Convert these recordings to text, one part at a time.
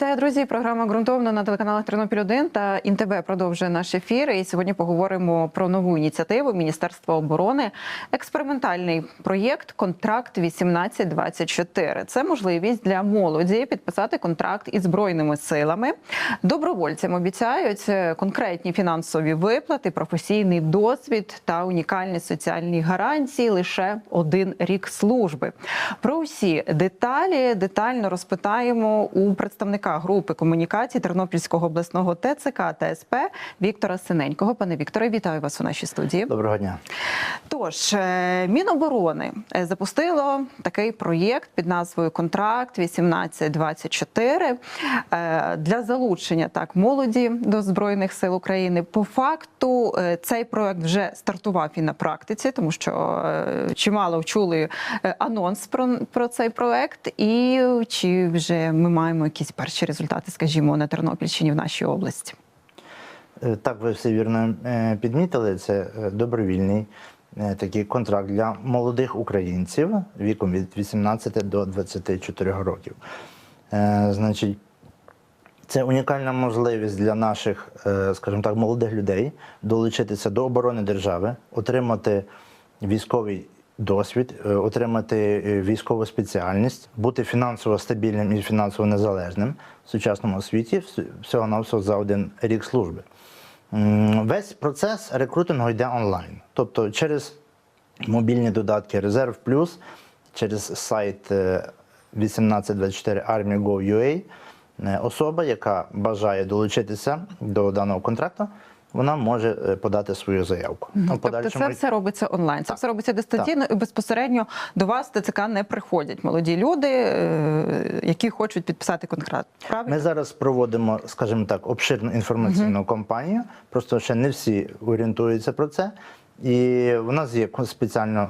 Вітаю, друзі! Програма ґрунтовно на телеканалах Тернопіль 1 та ІНТБ продовжує наш ефір. І сьогодні поговоримо про нову ініціативу Міністерства оборони. Експериментальний проєкт Контракт 1824 Це можливість для молоді підписати контракт із збройними силами. Добровольцям обіцяють конкретні фінансові виплати, професійний досвід та унікальні соціальні гарантії лише один рік служби. Про усі деталі детально розпитаємо у представника групи комунікацій Тернопільського обласного ТЦК та СП Віктора Синенького. Пане Вікторе, вітаю вас у нашій студії. Доброго дня. Тож е, Міноборони е, запустило такий проєкт під назвою Контракт 1824 е, для залучення так молоді до збройних сил України. По факту цей проєкт вже стартував і на практиці, тому що чимало чули анонс про, про цей проєкт, і чи вже ми маємо якісь перші результати, скажімо, на Тернопільщині в нашій області. Е, Так, ви все вірно е, підмітили. Це е, добровільний такий контракт для молодих українців віком від 18 до 24 років. Значить, це унікальна можливість для наших, скажімо так, молодих людей долучитися до оборони держави, отримати військовий досвід, е, отримати е, військову спеціальність, бути фінансово стабільним і фінансово незалежним в сучасному світі всього на всього за один рік служби. Весь процес рекрутингу йде онлайн, тобто через мобільні додатки Резерв Плюс, через сайт е, 1824 Army.gov.ua е, особа, яка бажає долучитися до даного контракту, вона може е, подати свою заявку. Ну, в Тобто подальшому- це все робиться онлайн. Це все робиться дистанційно і безпосередньо до вас ТЦК не приходять молоді люди, е, які хочуть підписати контракт. Правильно? Ми зараз проводимо, скажімо так, обширну інформаційну кампанію. Просто ще не всі орієнтуються про це. І в нас є спеціально,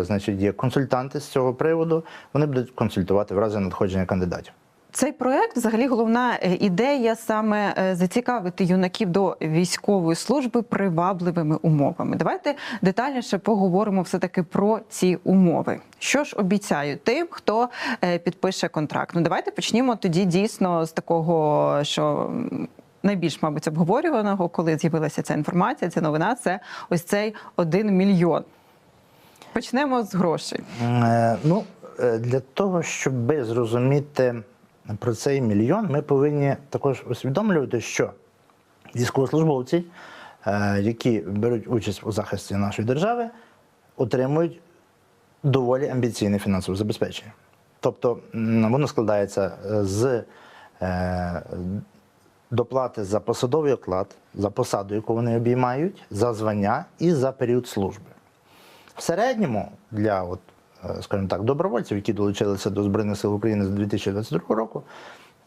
е, значить, є консультанти з цього приводу. Вони будуть консультувати в разі надходження кандидатів. Цей проект, взагалі, головна е, ідея саме е, зацікавити юнаків до військової служби привабливими умовами. Давайте детальніше поговоримо все таки про ці умови. Що ж обіцяють тим, хто е, підпише контракт? Ну давайте почнімо тоді дійсно з такого, що. Найбільш, мабуть, обговорюваного, коли з'явилася ця інформація, ця новина, це ось цей один мільйон. Почнемо з грошей. Ну, для того, щоб зрозуміти про цей мільйон, ми повинні також усвідомлювати, що військовослужбовці, е, які беруть участь у захисті нашої держави, отримують доволі амбіційне фінансове забезпечення. Тобто воно складається е, з е, доплати за посадовий оклад, за посаду, яку вони обіймають, за звання і за період служби. В середньому для, от, скажімо так, добровольців, які долучилися до Збройних сил України з 2022 року,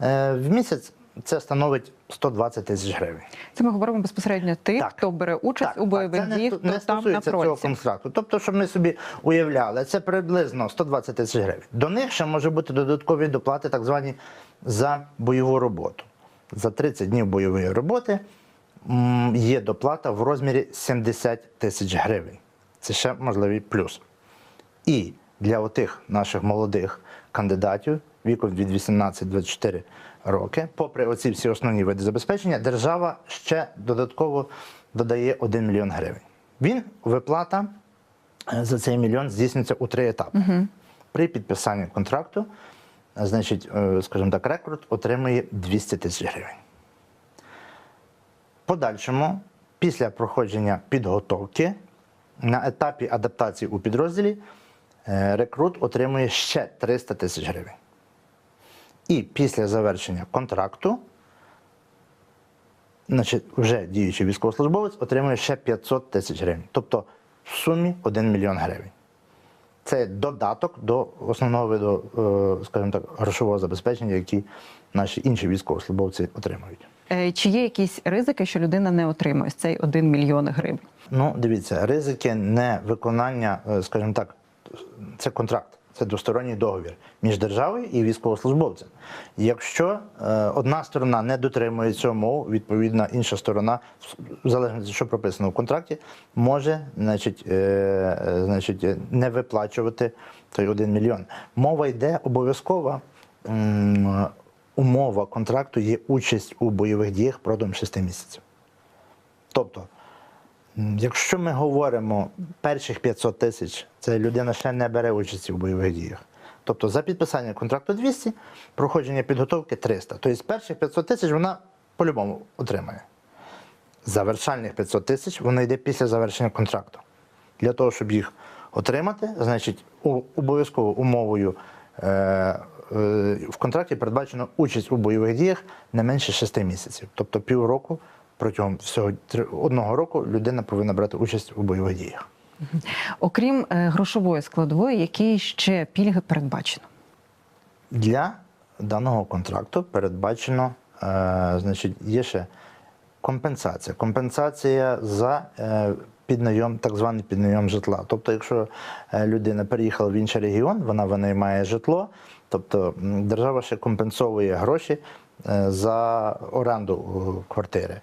е, в місяць це становить 120 тисяч гривень. Це ми говоримо безпосередньо тих, Так. хто бере участь у бойових діях, хто не там на цього контракту. Тобто, щоб ми собі уявляли, це приблизно 120 тисяч гривень. До них ще може бути додаткові доплати, так звані за бойову роботу. За 30 днів бойової роботи є доплата в розмірі 70 тисяч гривень. Це ще можливий плюс. І для отих наших молодих кандидатів віком від 18-24 роки, попри оці всі основні види забезпечення, держава ще додатково додає 1 мільйон гривень. Він виплата е, за цей мільйон здійснюється у три етапи. При підписанні контракту, е, значить, е, скажімо так, рекрут отримує 200 тисяч гривень. Подальшому, після проходження підготовки, на етапі адаптації у підрозділі, рекрут отримує ще 300 тисяч гривень. І після завершення контракту, значить, вже діючий військовослужбовець отримує ще 500 тисяч гривень. Тобто в сумі 1 мільйон гривень. Це додаток до основного виду, е, скажімо так, грошового забезпечення, які наші інші військовослужбовці отримують. Е, Чи є якісь ризики, що людина не отримує цей 1 мільйон гривень? Ну, дивіться, ризики невиконання, е, скажімо так, це контракт, це двосторонній договір між державою і військовослужбовцем. Якщо е, одна сторона не дотримується умов, відповідно інша сторона, в залежності, що прописано в контракті, може значить, е, значить, не виплачувати той 1 мільйон. Мова йде обов'язково м, умова контракту є участь у бойових діях протягом 6 місяців. Тобто, якщо ми говоримо перших 500 тисяч, це людина ще не бере участі в бойових діях. Тобто за підписання контракту 200, проходження підготовки 300. Тобто перших 500 тисяч вона по-любому отримає. Завершальних 500 тисяч воно йде після завершення контракту. Для того, щоб їх отримати, значить, обов'язково умовою е, е, в контракті передбачено участь у бойових діях не менше 6 місяців. Тобто півроку протягом всього одного року людина повинна брати участь у бойових діях. Окрім е, грошової складової, які ще пільги передбачено? Для даного контракту передбачено, е, значить, є ще компенсація. Компенсація за е, піднайом, так званий піднайом житла. Тобто, якщо людина переїхала в інший регіон, вона винаймає житло, тобто держава ще компенсовує гроші за оренду квартири.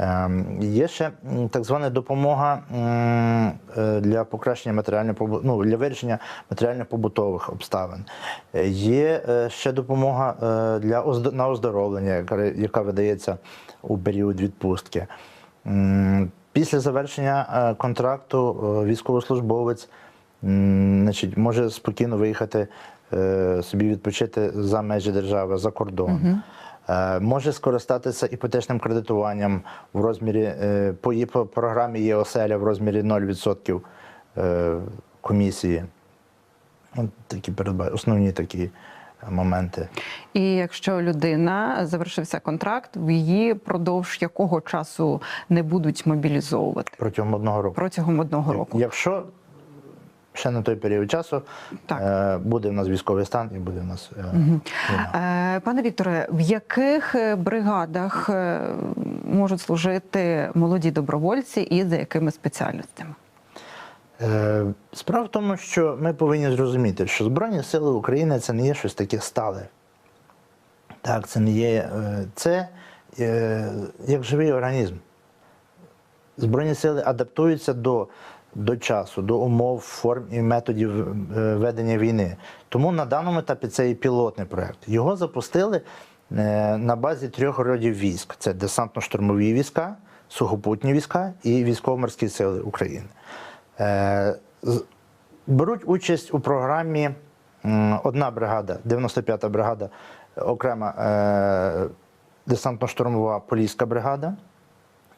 Ем, Є ще так звана допомога е, для покращення матеріально ну, для вирішення матеріально-побутових обставин. Е, Є е, ще допомога для на оздоровлення, яка, видається у період відпустки. Після завершення контракту військовослужбовець значить, може спокійно виїхати собі відпочити за межі держави, за кордон. Е, Може скористатися іпотечним кредитуванням в розмірі е, по, по програмі є оселя в розмірі 0% е, комісії. От такі передба... основні такі е, моменти. І якщо людина завершився контракт, в її продовж якого часу не будуть мобілізовувати Протягом одного року. протягом одного року? Якщо ще на той період часу Так. е, буде в нас військовий стан і буде в нас е, війна. Е, Пане Вікторе, в яких бригадах можуть служити молоді добровольці і за якими спеціальностями? Справа в тому, що ми повинні зрозуміти, що Збройні Сили України це не є щось таке стале. Так, це не є. Це як живий організм. Збройні сили адаптуються до, до часу, до умов, форм і методів е, ведення війни. Тому на даному етапі це і пілотний проєкт. Його запустили е, на базі трьох родів військ: це десантно-штурмові війська, сухопутні війська і військово-морські сили України. Е, Беруть участь у програмі одна бригада, 95-та бригада, окрема десантно-штурмова поліська бригада.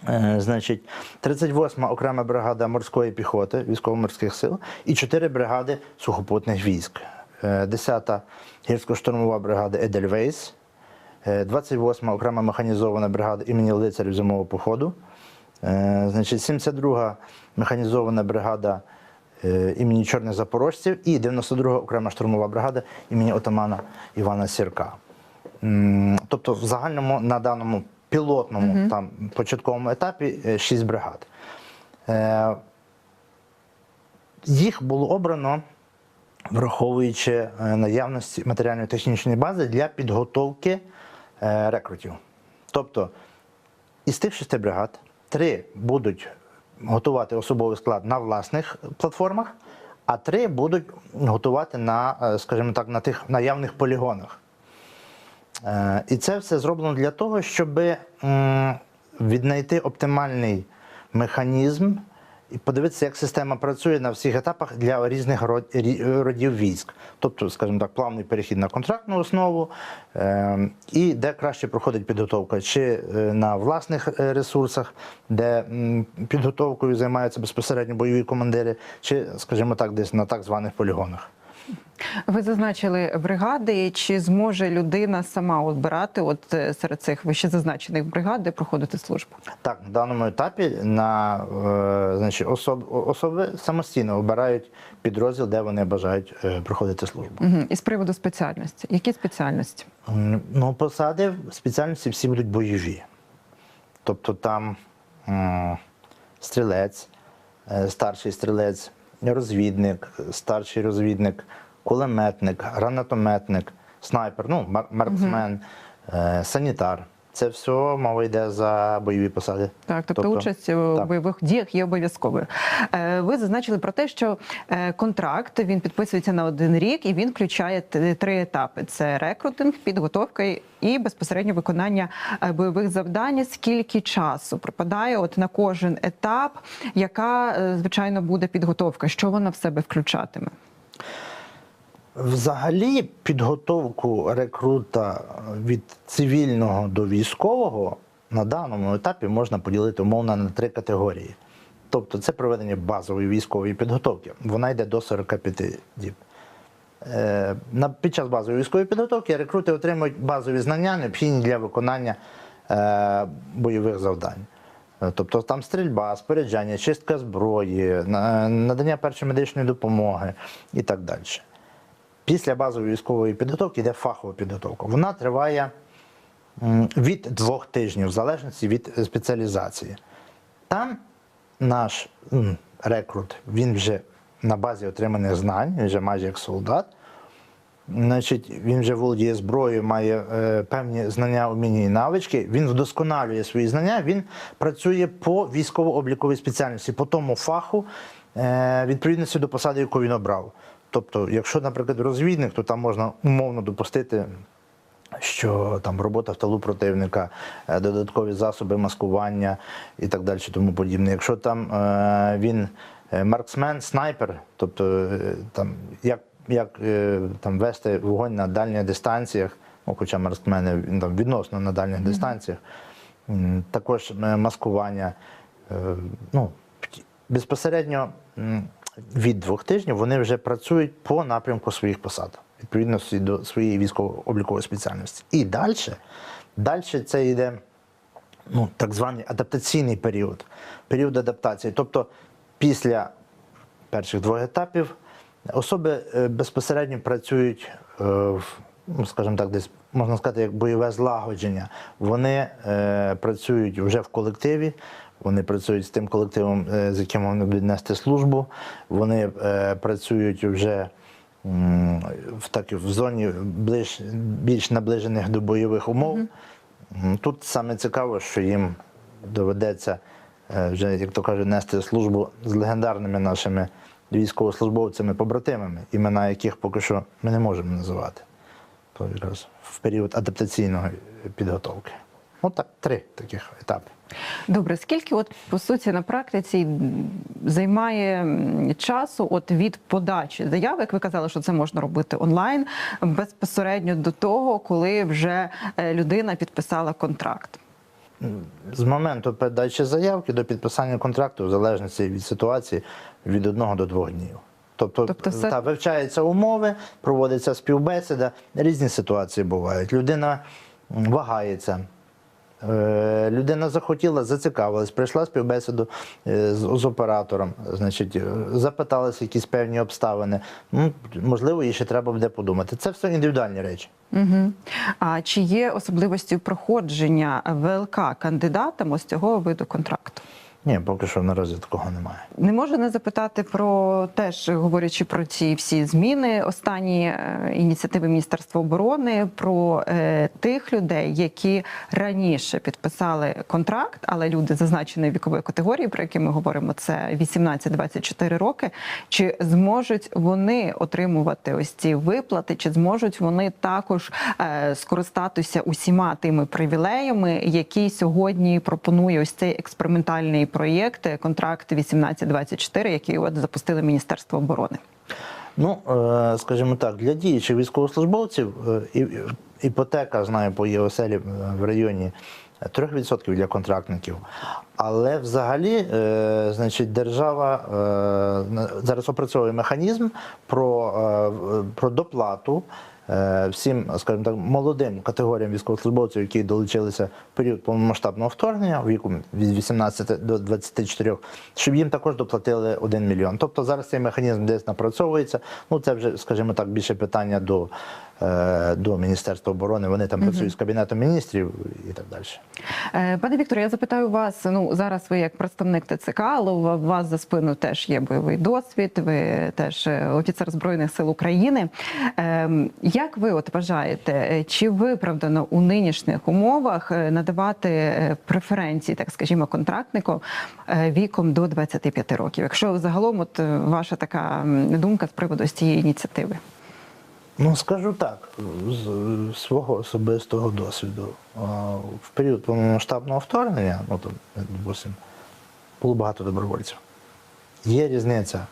Е, Значить, 38-ма окрема бригада морської піхоти, військово-морських сил, і 4 бригади сухопутних військ. Е, 10-та гірсько-штурмова бригада Едельвейс, е, 28-ма окрема механізована бригада імені лицарів зимового походу, е, значить, 72-га механізована бригада е, імені Чорних Запорожців і 92-га окрема штурмова бригада імені отамана Івана Сірка. Тобто, в загальному на даному пілотному там початковому етапі е, шість бригад. Е, Їх було обрано, враховуючи е, наявність матеріально-технічної бази для підготовки е, рекрутів. Тобто, із тих шести бригад три будуть готувати особовий склад на власних платформах, а три будуть готувати на, е, скажімо так, на тих наявних полігонах. Е, І це все зроблено для того, щоб віднайти оптимальний механізм і подивитися, як система працює на всіх етапах для різних родів військ. Тобто, скажімо так, плавний перехід на контрактну основу, е, і де краще проходить підготовка, чи е, на власних ресурсах, де підготовкою займаються безпосередньо бойові командири, чи, скажімо так, десь на так званих полігонах. Ви зазначили бригади. Чи зможе людина сама обирати от е, серед цих вище зазначених бригад, де проходити службу? Так, на даному етапі на е, значить, особ, особи самостійно обирають підрозділ, де вони бажають е, проходити службу. Угу. І з приводу спеціальності. Які спеціальності? М, Ну, посади спеціальності всі будуть бойові. Тобто там м, стрілець, е, старший стрілець, розвідник, старший розвідник, кулеметник, гранатометник, снайпер, ну, мар- марксмен, угу. санітар. Це все мова йде за бойові посади. Так, тобто, Тобто, участь у бойових діях є обов'язковою. Е, Ви зазначили про те, що е, контракт він підписується на один рік і він включає три етапи: це рекрутинг, підготовка і безпосередньо виконання е, бойових завдань. Скільки часу припадає от на кожен етап, яка звичайно буде підготовка? Що вона в себе включатиме? Взагалі, підготовку рекрута від цивільного до військового на даному етапі можна поділити умовно на три категорії. Тобто це проведення базової військової підготовки. Вона йде до 45 діб. Е, Під час базової військової підготовки рекрути отримують базові знання, необхідні для виконання е, бойових завдань. Е, Тобто там стрільба, споряджання, чистка зброї, надання першої медичної допомоги і так далі. Після базової військової підготовки йде фахова підготовка. Вона триває від двох тижнів, в залежності від спеціалізації. Там наш рекрут, він вже на базі отриманих знань, він вже майже як солдат. Значить, він вже володіє зброєю, має е, певні знання, уміння і навички. Він вдосконалює свої знання. Він працює по військово-обліковій спеціальності, по тому фаху, е, відповідності до посади, яку він обрав. Тобто, якщо, наприклад, розвідник, то там можна умовно допустити. Що там робота в тилу противника, е, додаткові засоби маскування і так далі, тому подібне. Якщо там е, він е, марксмен, снайпер, тобто е, там як, як е, там вести вогонь на дальніх дистанціях, ну, хоча марксмени він там відносно на дальніх дистанціях, м, також е, маскування. е, ну, безпосередньо від двох тижнів вони вже працюють по напрямку своїх посад, відповідно до своєї військово-облікової спеціальності. І далі, далі це йде ну, так званий адаптаційний період, період адаптації. Тобто після перших двох етапів особи е, безпосередньо працюють е, в, ну, скажімо так, десь можна сказати, як бойове злагодження. Вони е, працюють вже в колективі. Вони працюють з тим колективом, е, з яким вони будуть нести службу. Вони е, працюють вже в так, в зоні ближ, більш наближених до бойових умов. М, Тут саме цікаво, що їм доведеться е, вже, як то кажуть, нести службу з легендарними нашими військовослужбовцями-побратимами, імена яких поки що ми не можемо називати. То якраз в період адаптаційної підготовки. Ну так, три таких етапи. Добре, скільки от по суті на практиці займає часу от від подачі заяви, як ви казали, що це можна робити онлайн безпосередньо до того, коли вже е, людина підписала контракт? З моменту передачі заявки до підписання контракту, в залежності від ситуації, від одного до двох днів. Тобто, Тобто все- та, вивчаються умови, проводиться співбесіда, різні ситуації бувають. Людина вагається. Е, Людина захотіла, зацікавилась, прийшла співбесіду е, з, оператором, значить, запиталася якісь певні обставини. Ну, можливо, їй ще треба буде подумати. Це все індивідуальні речі. Угу. А чи є особливості проходження ВЛК кандидатам ось цього виду контракту? Ні, поки що наразі такого немає. Не можу не запитати про теж говорячи про ці всі зміни, останні е, ініціативи Міністерства оборони про е, тих людей, які раніше підписали контракт, але люди зазначеної вікової категорії, про які ми говоримо, це 18-24 роки. Чи зможуть вони отримувати ось ці виплати, чи зможуть вони також е, скористатися усіма тими привілеями, які сьогодні пропонує ось цей експериментальний проєкт, е, контракт 18-24, який от запустили Міністерство оборони? Ну, е, скажімо так, для діючих військовослужбовців е, іпотека, знаю, по ЄОСЕЛі в районі 3% для контрактників. Але взагалі, е, значить, держава е, зараз опрацьовує механізм про, е, про доплату. Е, Всім, скажімо так, молодим категоріям військовослужбовців, які долучилися в період повномасштабного вторгнення віку від 18 до 24, щоб їм також доплатили 1 мільйон. Тобто зараз цей механізм десь напрацьовується. Ну це вже, скажімо так, більше питання до до Міністерства оборони. Вони там працюють з кабінетом міністрів і так далі. Е, Пане Вікторе, я запитаю вас. Ну зараз ви як представник ТЦК, але у вас за спину теж є бойовий досвід. Ви теж е, офіцер збройних сил України. Ем, Як ви от вважаєте, е, чи виправдано у нинішніх умовах е, надавати е, преференції, так скажімо, контрактнику е, віком до 25 років? Якщо загалом, от е, ваша така думка з приводу з цієї ініціативи? Ну, скажу так, з свого особистого досвіду. В період повномасштабного вторгнення, ну там, допустим, було багато добровольців. Є різниця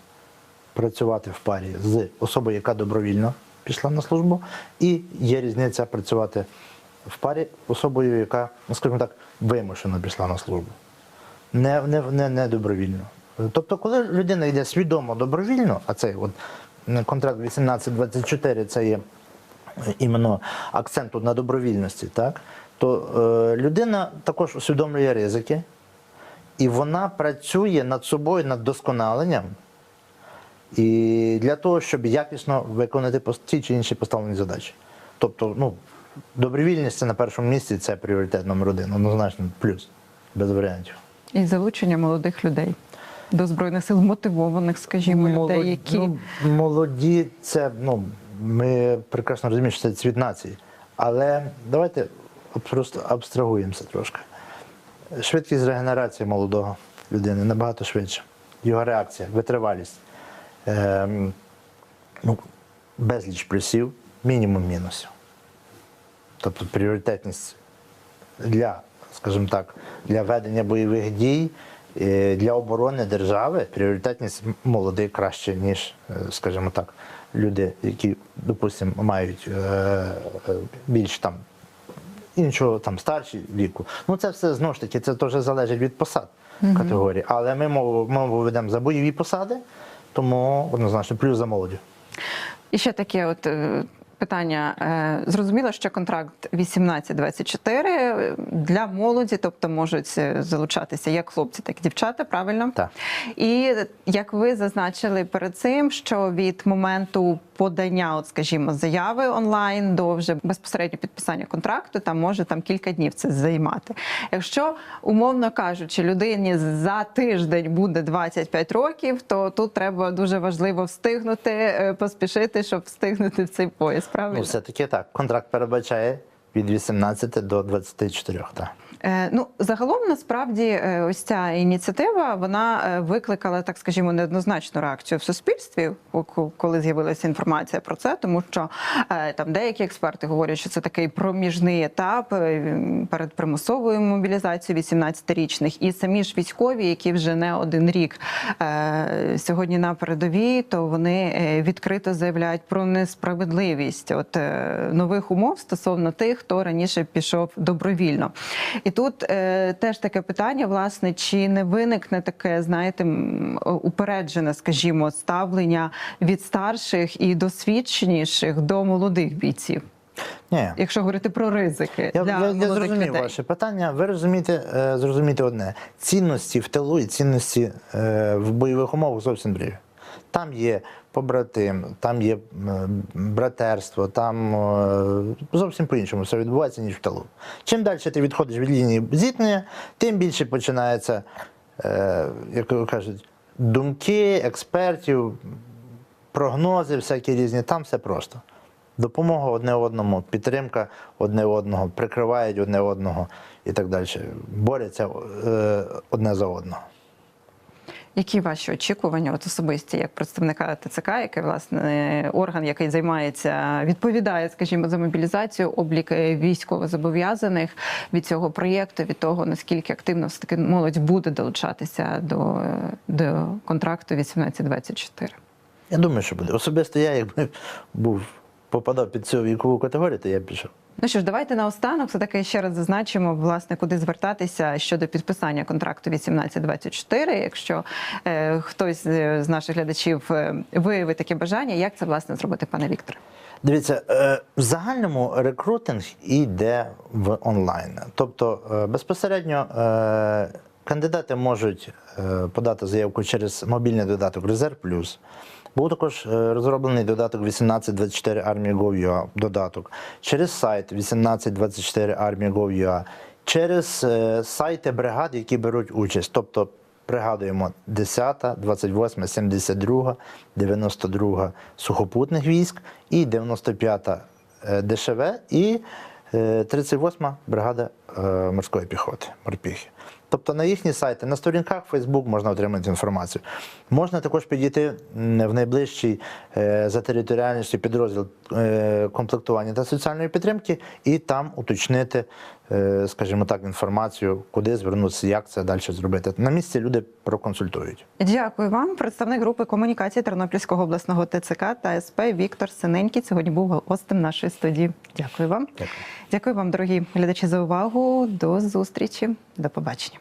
працювати в парі з особою, яка добровільно пішла на службу, і є різниця працювати в парі особою, яка, ну скажімо так, вимушено пішла на службу. Не, не, не, не добровільно. Тобто, коли людина йде свідомо добровільно, а цей от контракт 1824 це є іменно акцент на добровільності, так, то е, людина також усвідомлює ризики, і вона працює над собою, над досконаленням. І для того, щоб якісно виконати ті чи інші поставлені задачі. Тобто, ну, добровільність на першому місці, це пріоритет номер один, однозначно, плюс, без варіантів. І залучення молодих людей до збройних сил, мотивованих, скажімо, людей, які ну, молоді, це ну, ми прекрасно розуміємо, що це цвіт нації. Але давайте просто абстрагуємося трошки. Швидкість регенерації молодого людини набагато швидше. Його реакція, витривалість. Ем, ну, безліч плюсів, мінімум мінусів. Тобто пріоритетність для, скажімо так, для ведення бойових дій, е, для оборони держави пріоритетність молодих краще, ніж, е, скажімо так, люди, які, допустимо, мають е, е, більш там іншого там старші віку. Ну це все знову ж таки, це теж залежить від посад категорії. Але ми мову, мову ведемо за бойові посади, тому однозначно плюс за молоді. І ще таке от е, питання. Е, Зрозуміло, що контракт 18-24 для молоді, тобто можуть е, залучатися як хлопці, так і дівчата, правильно? Так. І як ви зазначили перед цим, що від моменту подання, от скажімо, заяви онлайн до вже безпосередньо підписання контракту, там може там кілька днів це займати. Якщо умовно кажучи, людині за тиждень буде 25 років, то тут треба дуже важливо встигнути, е, поспішити, щоб встигнути в цей пояс. Правильно? Ну, все-таки так. Контракт передбачає від 18 до 24. Так. Е, Ну, загалом, насправді, е, ось ця ініціатива вона е, викликала, так скажімо, неоднозначну реакцію в суспільстві, коли з'явилася інформація про це, тому що там деякі експерти говорять, що це такий проміжний етап перед примусовою мобілізацією 18-річних, і самі ж військові, які вже не один рік сьогодні на передовій, то вони відкрито заявляють про несправедливість от нових умов стосовно тих, хто раніше пішов добровільно. І тут е, теж таке питання: власне, чи не виникне таке, знаєте, упереджене, скажімо, ставлення від старших і досвідченіших до молодих бійців, Ні. якщо говорити про ризики Я, для я, я зрозумів людей? ваше питання. Ви розумієте, е, зрозумієте одне: цінності в тилу і цінності е, в бойових умовах зовсім другі. Там є побратим, там є братерство, там е, зовсім по-іншому все відбувається, ніж в тилу. Чим далі ти відходиш від лінії зіткнення, тим більше починається, е, як кажуть, думки експертів, прогнози всякі різні, там все просто. Допомога одне одному, підтримка одне одного, прикривають одне одного і так далі. Борються е, одне за одного. Які ваші очікування, от особисті, як представника ТЦК, який власне орган, який займається, відповідає, скажімо, за мобілізацію, облік е, військовозобов'язаних від цього проєкту, від того наскільки активно все таки молодь буде долучатися до, до контракту 18-24? Я думаю, що буде. Особисто я, якби був попадав під цю вікову категорію, то я пішов. Ну що ж, давайте наостанок все таки ще раз зазначимо, власне, куди звертатися щодо підписання контракту 18-24. Якщо е, хтось з з наших глядачів е, виявить таке бажання, як це власне зробити, пане Вікторе? Дивіться, е, в загальному рекрутинг йде в онлайн. Тобто е, безпосередньо е, кандидати можуть е, подати заявку через мобільний додаток Резерв Плюс. Був також е, розроблений додаток 1824 армії Gov.ua, додаток через сайт 1824 армії Gov.ua, через е, сайти бригад, які беруть участь. Тобто пригадуємо 10, 28, 72, 92 сухопутних військ і 95 е, ДШВ і е, 38 бригада морської піхоти, морпіхи. Тобто на їхні сайти, на сторінках Facebook можна отримати інформацію. Можна також підійти в найближчий е, за територіальністю підрозділ е, комплектування та соціальної підтримки і там уточнити, скажімо так, інформацію, куди звернутися, як це далі зробити. На місці люди проконсультують. Дякую вам. Представник групи комунікації Тернопільського обласного ТЦК та СП Віктор Синенький сьогодні був гостем нашої студії. Дякую вам. Дякую. Дякую вам, дорогі глядачі, за увагу. До зустрічі. До побачення.